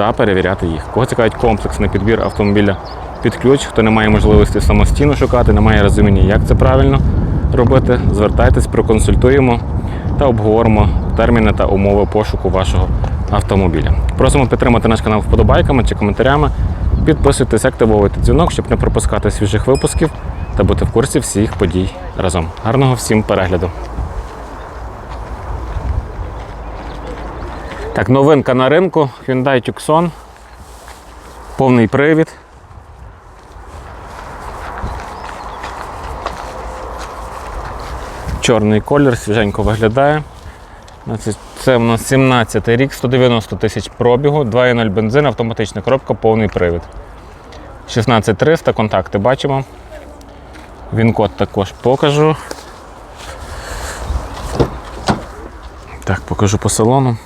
та перевіряти їх. Кого цікавить комплексний підбір автомобіля під ключ, хто не має можливості самостійно шукати, не має розуміння, як це правильно робити, звертайтесь, проконсультуємо та обговоримо терміни та умови пошуку вашого автомобіля. Просимо підтримати наш канал вподобайками чи коментарями. Підписуйтесь, активовуйте дзвінок, щоб не пропускати свіжих випусків та бути в курсі всіх подій разом. Гарного всім перегляду! Так, новинка на ринку Hyundai Tucson. Повний привід. Чорний колір, свіженько виглядає. Це у нас 17 рік, 190 тисяч пробігу, 2.0 бензин, автоматична коробка, повний привід. 16300, контакти бачимо. Він код також покажу. Так, покажу по салону.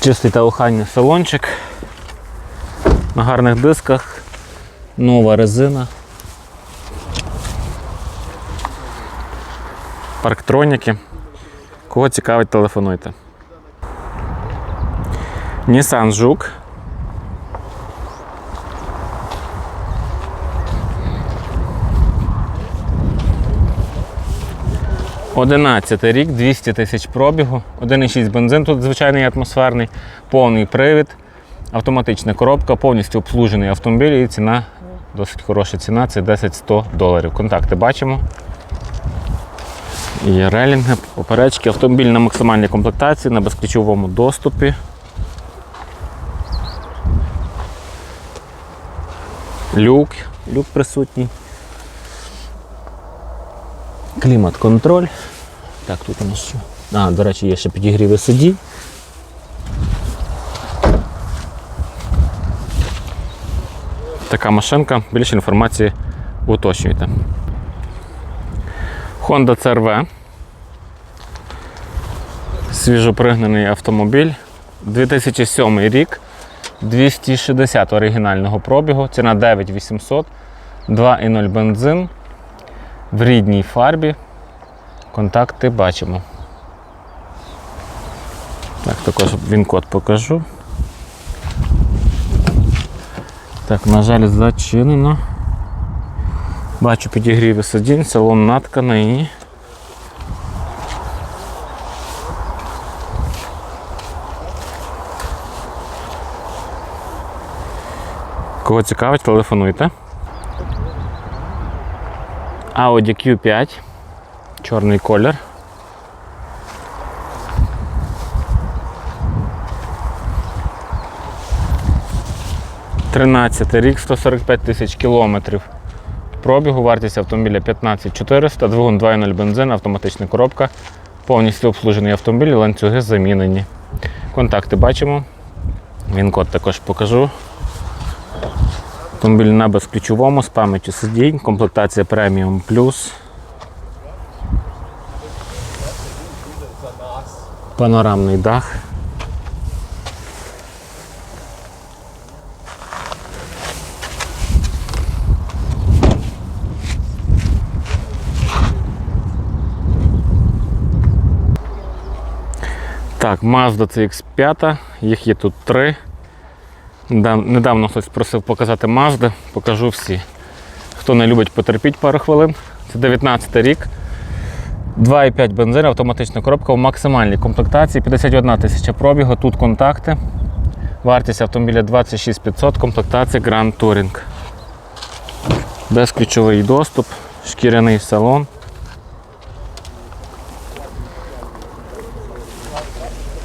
Чистий та охайний салончик. На гарних дисках. Нова резина. Парктроніки. Кого цікавить, телефонуйте. Nissan Жук. Одинадцятий рік, 200 тисяч пробігу, 1,6 бензин, тут звичайний атмосферний, повний привід, автоматична коробка, повністю обслужений автомобіль і ціна досить хороша ціна, це 10-100 доларів. Контакти бачимо. Є релінги, поперечки, автомобіль на максимальній комплектації, на безключовому доступі. Люк, люк присутній. Клімат-контроль. Так, тут у нас що? А, до речі, є ще підігріви сидінь. Така машинка, більше інформації уточнюйте. Honda CRV. Свіжопригнаний автомобіль. 2007 рік. 260 оригінального пробігу. Ціна 9800, 2,0 бензин. В рідній фарбі. Контакти бачимо. Так, також він код покажу. Так, на жаль, зачинено. Бачу підігріви сидінь, салон натканий. Кого цікавить, телефонуйте. Audi Q5, чорний колір. Тринадцятий рік, 145 тисяч кілометрів. Пробігу, вартість автомобіля 15400, двигун 2.0 бензин, автоматична коробка, повністю обслужений автомобіль, ланцюги замінені. Контакти бачимо. Він код також покажу. Автомобіль на безключовому з пам'яттю сидінь, комплектація Premium Plus. Панорамний дах. Так, Mazda CX5, їх є тут три. Недав- Недавно хтось просив показати Mazda, покажу всі. Хто не любить, потерпіть пару хвилин. Це 19 рік. 2,5 бензин, автоматична коробка в максимальній комплектації, 51 тисяча пробігу, тут контакти. Вартість автомобіля 26500, комплектація Grand Touring. Безключовий доступ, шкіряний салон.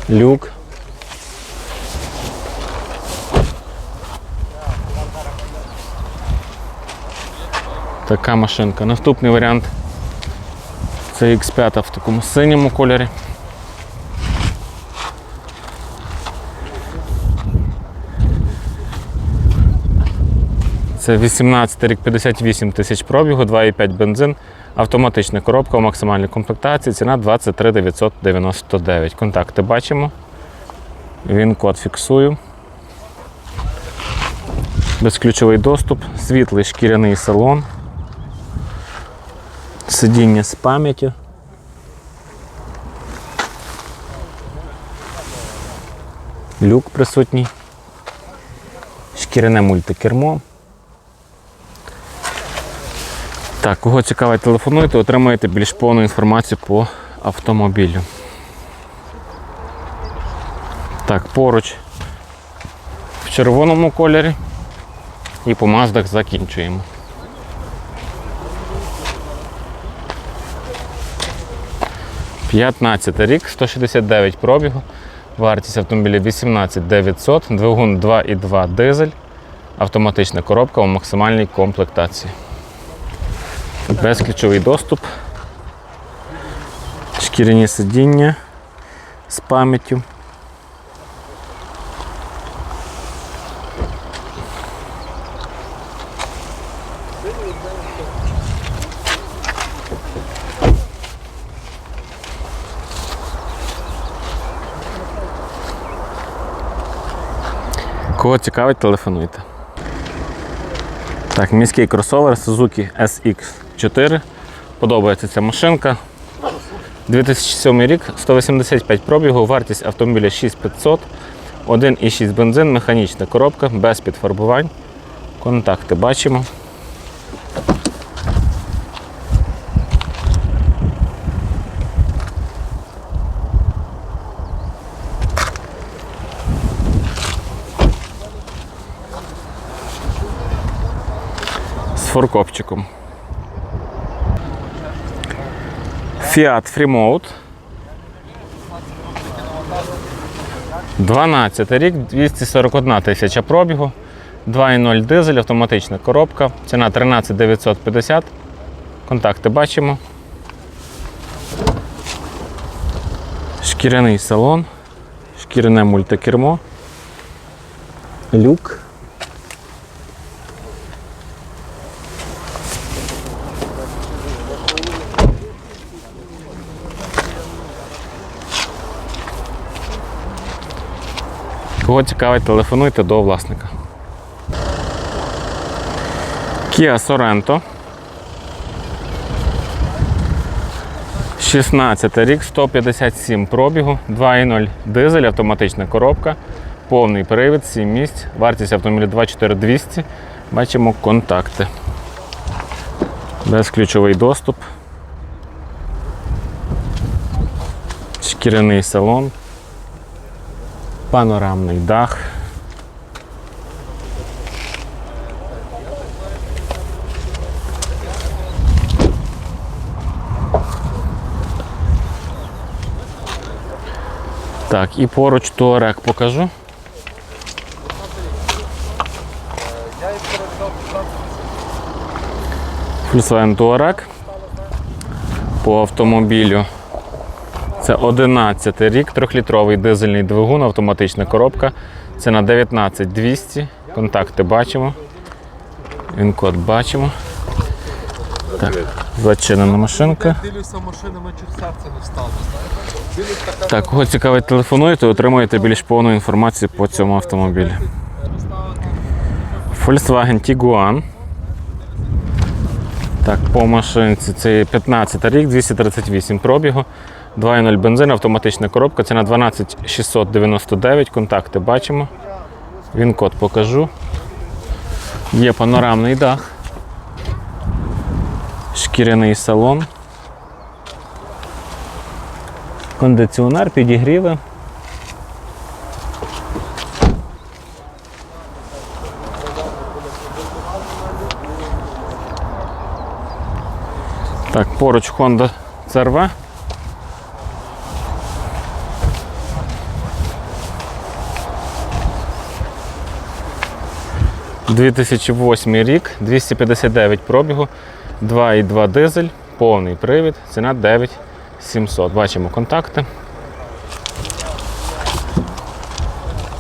Люк. Така машинка. Наступний варіант це X5 в такому синьому кольорі. Це 18 рік 58 тисяч пробігу, 2,5 бензин, автоматична коробка у максимальній комплектації, ціна 23 999. Контакти бачимо. Він код фіксую. Безключовий доступ, світлий шкіряний салон, сидіння з пам'яттю. Люк присутній, шкіряне мультикермо. Так, кого цікавить, телефонуйте, отримаєте більш повну інформацію по автомобілю. Так, поруч в червоному кольорі і по маздах закінчуємо. П'ятнадцятий рік, 169 пробігу, вартість автомобіля 18 900, двигун 2,2 дизель, автоматична коробка у максимальній комплектації. Безключовий доступ, шкіряні сидіння з пам'яттю. Кого цікавить, телефонуйте. Так, міський кросовер Suzuki SX4. Подобається ця машинка. 2007 рік, 185 пробігу, вартість автомобіля 6500, 1,6 бензин, механічна коробка, без підфарбувань. Контакти бачимо. Форкопчиком. Fiat Freemode. 12 рік, 241 тисяча пробігу, 2.0 дизель, автоматична коробка, ціна 13 950. Контакти бачимо. Шкіряний салон, шкіряне мультикермо, люк. Кого цікавить, телефонуйте до власника. Kia Sorento. 16 рік, 157 пробігу, 2.0 дизель, автоматична коробка, повний привід, 7 місць, вартість автомобіля 24200. Бачимо контакти. Безключовий доступ. Шкіряний салон панорамний дах. Так, і поруч туарек покажу. Volkswagen Touareg по автомобілю це 11 рік, трьохлітровий дизельний двигун, автоматична коробка. Це на 19200. Контакти бачимо. Він-код бачимо. Так, зачинена машинка. Дивлюся машинами, чуть серце не встало. Так, кого цікавить, телефонуйте, отримуєте більш повну інформацію по цьому автомобілі. Volkswagen Tiguan. Так, по машинці це 15 рік, 238 пробігу, 2.0 бензин, автоматична коробка, ціна 12 699, контакти бачимо. Він код покажу. Є панорамний дах, шкіряний салон, кондиціонер, підігріви. Так, поруч Honda CRV. – 2008 рік, 259 пробігу, 2,2 дизель, повний привід, ціна 9700. Бачимо контакти.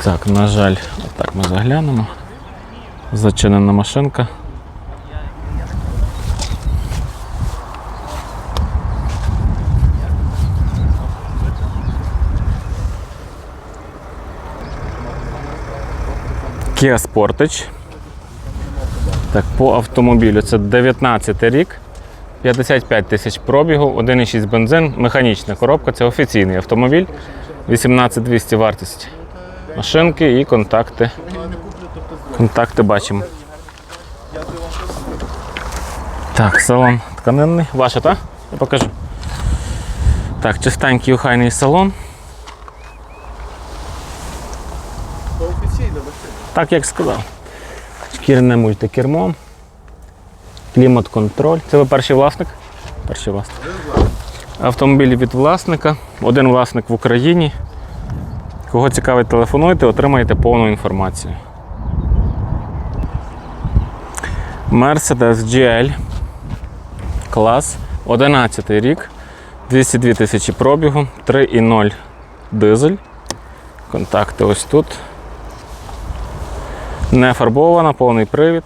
Так, на жаль, отак ми заглянемо. Зачинена машинка. Kia Sportage. Так, по автомобілю це 19 рік, 55 тисяч пробігу, 1,6 бензин, механічна коробка, це офіційний автомобіль. 18200 вартість машинки і контакти. Контакти бачимо. Так, салон тканинний. Ваша, так? Я покажу. Так, чистенький охайний салон. Так як сказав. Шкірне мультикермо. Клімат-контроль. Це ви перший власник? Перший власник. Автомобіль від власника. Один власник в Україні. Кого цікавить, телефонуйте, отримаєте повну інформацію. Mercedes GL. Клас. 11 рік. 202 тисячі пробігу. 3,0 дизель. Контакти ось тут. Не фарбована, повний привід.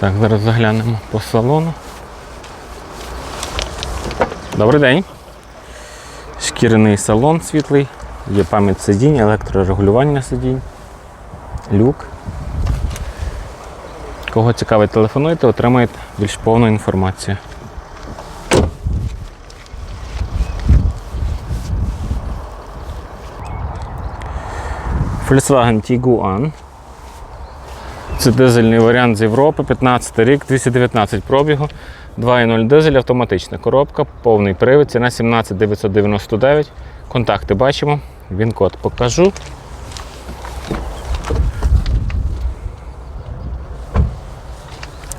Так, зараз заглянемо по салону. Добрий день. Шкіряний салон світлий, є пам'ять сидінь, електрорегулювання сидінь, люк. Кого цікавить, телефонуйте, отримаєте більш повну інформацію. Volkswagen Tiguan. Це дизельний варіант з Європи, 15 рік, 219 пробігу, 2.0 дизель, автоматична коробка, повний привід, ціна 17 999. Контакти бачимо. Він код покажу.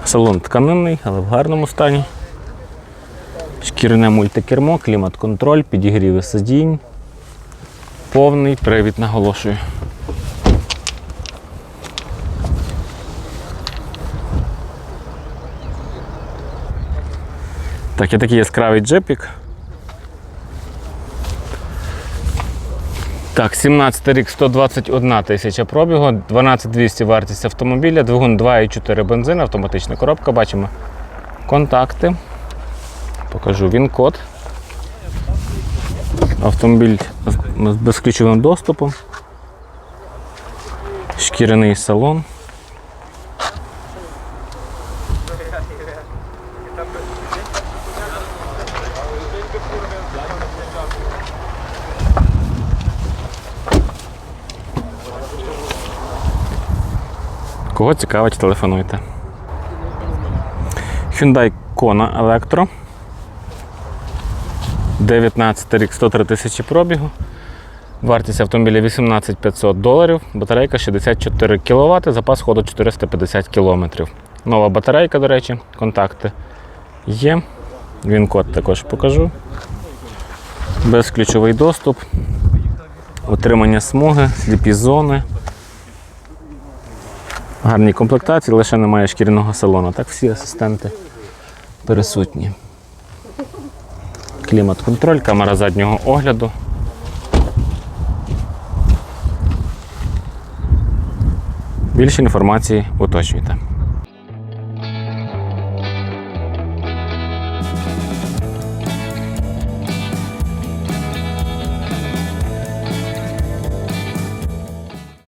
Салон тканинний, але в гарному стані. Шкіряне мультикермо, клімат-контроль, підігріви сидінь. Повний привід наголошую. Так, є такий яскравий джепік. Так, 17 рік 121 тисяча пробігу, 12200 вартість автомобіля, двигун 2,4 бензин, автоматична коробка. Бачимо контакти. Покажу він код. Автомобіль з безключовим доступом. Шкіряний салон. Кого цікавить, телефонуйте. Hyundai Kona Electro. 19 рік 103 тисячі пробігу. Вартість автомобіля 18 500 доларів, батарейка 64 кВт, запас ходу 450 км. Нова батарейка, до речі, контакти є. Він код також покажу. Безключовий доступ, отримання смуги, сліпі зони. Гарні комплектації, лише немає шкіряного салону. Так всі асистенти присутні. Клімат-контроль, камера заднього огляду. Більше інформації уточнюйте.